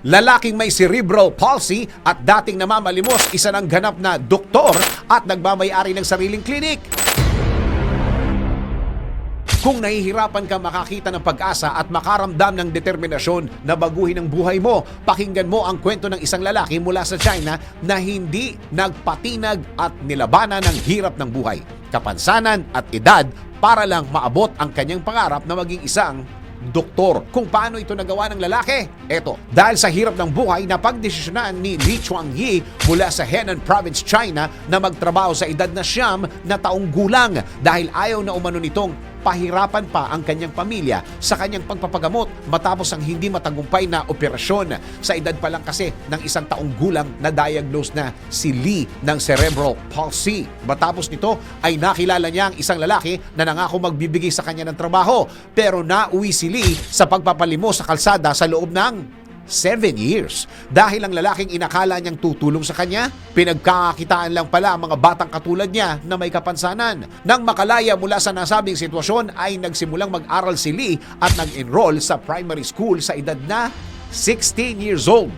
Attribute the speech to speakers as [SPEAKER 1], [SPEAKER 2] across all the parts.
[SPEAKER 1] Lalaking may cerebral palsy at dating namamalimos, isa ng ganap na doktor at nagmamayari ng sariling klinik. Kung nahihirapan ka makakita ng pag-asa at makaramdam ng determinasyon na baguhin ang buhay mo, pakinggan mo ang kwento ng isang lalaki mula sa China na hindi nagpatinag at nilabanan ng hirap ng buhay, kapansanan at edad para lang maabot ang kanyang pangarap na maging isang doktor. Kung paano ito nagawa ng lalaki? Eto, dahil sa hirap ng buhay, napagdesisyonan ni Li Chuangyi mula sa Henan Province, China na magtrabaho sa edad na siyam na taong gulang dahil ayaw na umano nitong pahirapan pa ang kanyang pamilya sa kanyang pagpapagamot matapos ang hindi matagumpay na operasyon. Sa edad pa lang kasi ng isang taong gulang na diagnose na si Lee ng cerebral palsy. Matapos nito ay nakilala niya ang isang lalaki na nangako magbibigay sa kanya ng trabaho pero nauwi si Lee sa pagpapalimo sa kalsada sa loob ng 7 years. Dahil ang lalaking inakala niyang tutulong sa kanya, pinagkakakitaan lang pala ang mga batang katulad niya na may kapansanan. Nang makalaya mula sa nasabing sitwasyon ay nagsimulang mag-aral si Lee at nag-enroll sa primary school sa edad na 16 years old.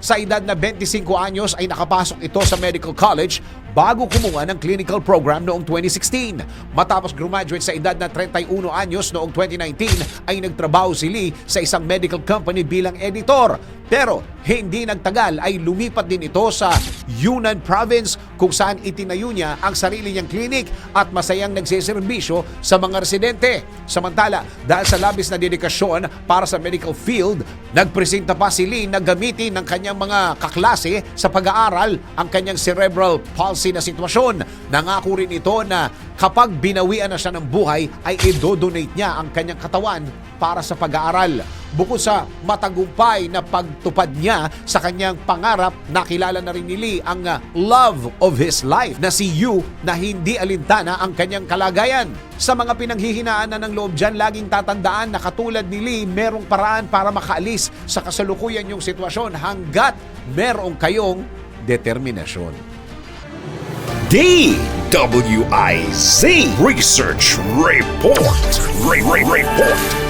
[SPEAKER 1] Sa edad na 25 anyos ay nakapasok ito sa medical college bago kumuha ng clinical program noong 2016. Matapos graduate sa edad na 31 anyos noong 2019 ay nagtrabaho si Lee sa isang medical company bilang editor. Pero hindi nagtagal ay lumipat din ito sa Yunnan Province kung saan itinayo niya ang sarili niyang klinik at masayang nagsiservisyo sa mga residente. Samantala, dahil sa labis na dedikasyon para sa medical field, nagpresenta pa si Lee na gamitin ng kanyang mga kaklase sa pag-aaral ang kanyang cerebral palsy na sitwasyon. Nangako rin ito na kapag binawian na siya ng buhay ay i-donate niya ang kanyang katawan para sa pag-aaral. Bukod sa matagumpay na pagtupad niya sa kanyang pangarap, nakilala na rin ni Lee ang uh, love of his life na si Yu na hindi alintana ang kanyang kalagayan. Sa mga pinanghihinaan na ng loob dyan, laging tatandaan na katulad ni Lee, merong paraan para makaalis sa kasalukuyan yung sitwasyon hanggat merong kayong determinasyon.
[SPEAKER 2] DWIZ Research Report. Re- Re- Report.